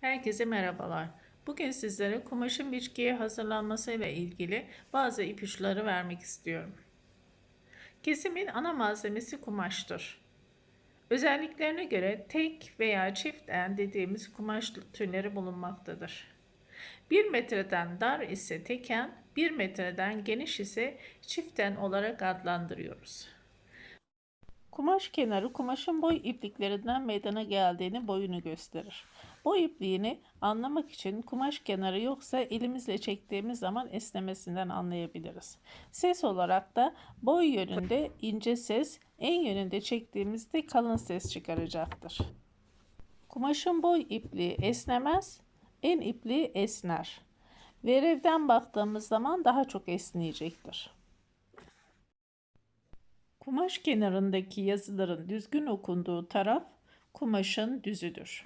Herkese merhabalar. Bugün sizlere kumaşın biçkiye hazırlanmasıyla ilgili bazı ipuçları vermek istiyorum. Kesimin ana malzemesi kumaştır. Özelliklerine göre tek veya çift en dediğimiz kumaş türleri bulunmaktadır. 1 metreden dar ise teken, 1 metreden geniş ise çiften olarak adlandırıyoruz. Kumaş kenarı kumaşın boy ipliklerinden meydana geldiğini boyunu gösterir. Boy ipliğini anlamak için kumaş kenarı yoksa elimizle çektiğimiz zaman esnemesinden anlayabiliriz. Ses olarak da boy yönünde ince ses, en yönünde çektiğimizde kalın ses çıkaracaktır. Kumaşın boy ipliği esnemez, en ipliği esner. Verevden baktığımız zaman daha çok esneyecektir. Kumaş kenarındaki yazıların düzgün okunduğu taraf kumaşın düzüdür.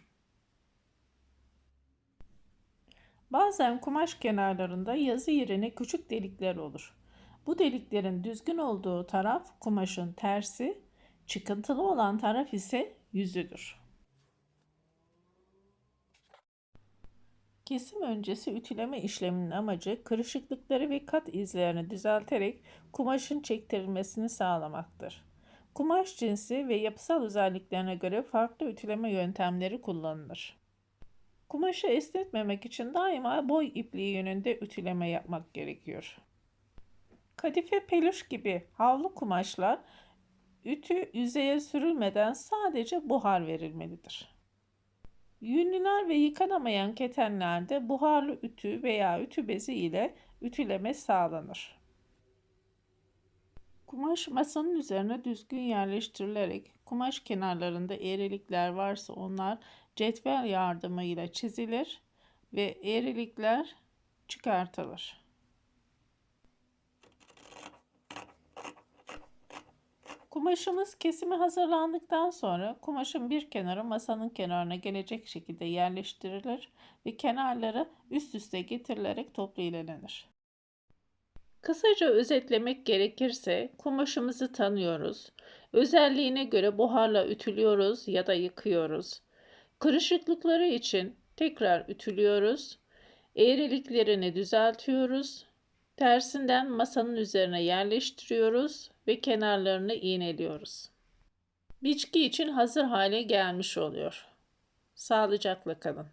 Bazen kumaş kenarlarında yazı yerine küçük delikler olur. Bu deliklerin düzgün olduğu taraf kumaşın tersi, çıkıntılı olan taraf ise yüzüdür. Kesim öncesi ütüleme işleminin amacı kırışıklıkları ve kat izlerini düzelterek kumaşın çektirilmesini sağlamaktır. Kumaş cinsi ve yapısal özelliklerine göre farklı ütüleme yöntemleri kullanılır. Kumaşı esnetmemek için daima boy ipliği yönünde ütüleme yapmak gerekiyor. Kadife peluş gibi havlu kumaşlar ütü yüzeye sürülmeden sadece buhar verilmelidir. Yünlüler ve yıkanamayan ketenlerde buharlı ütü veya ütü bezi ile ütüleme sağlanır. Kumaş masanın üzerine düzgün yerleştirilerek kumaş kenarlarında eğrilikler varsa onlar cetvel yardımıyla çizilir ve eğrilikler çıkartılır. Kumaşımız kesimi hazırlandıktan sonra kumaşın bir kenarı masanın kenarına gelecek şekilde yerleştirilir ve kenarları üst üste getirilerek toplu iğnelenir. Kısaca özetlemek gerekirse kumaşımızı tanıyoruz. Özelliğine göre buharla ütülüyoruz ya da yıkıyoruz. Kırışıklıkları için tekrar ütülüyoruz. Eğriliklerini düzeltiyoruz. Tersinden masanın üzerine yerleştiriyoruz ve kenarlarını iğneliyoruz. Biçki için hazır hale gelmiş oluyor. Sağlıcakla kalın.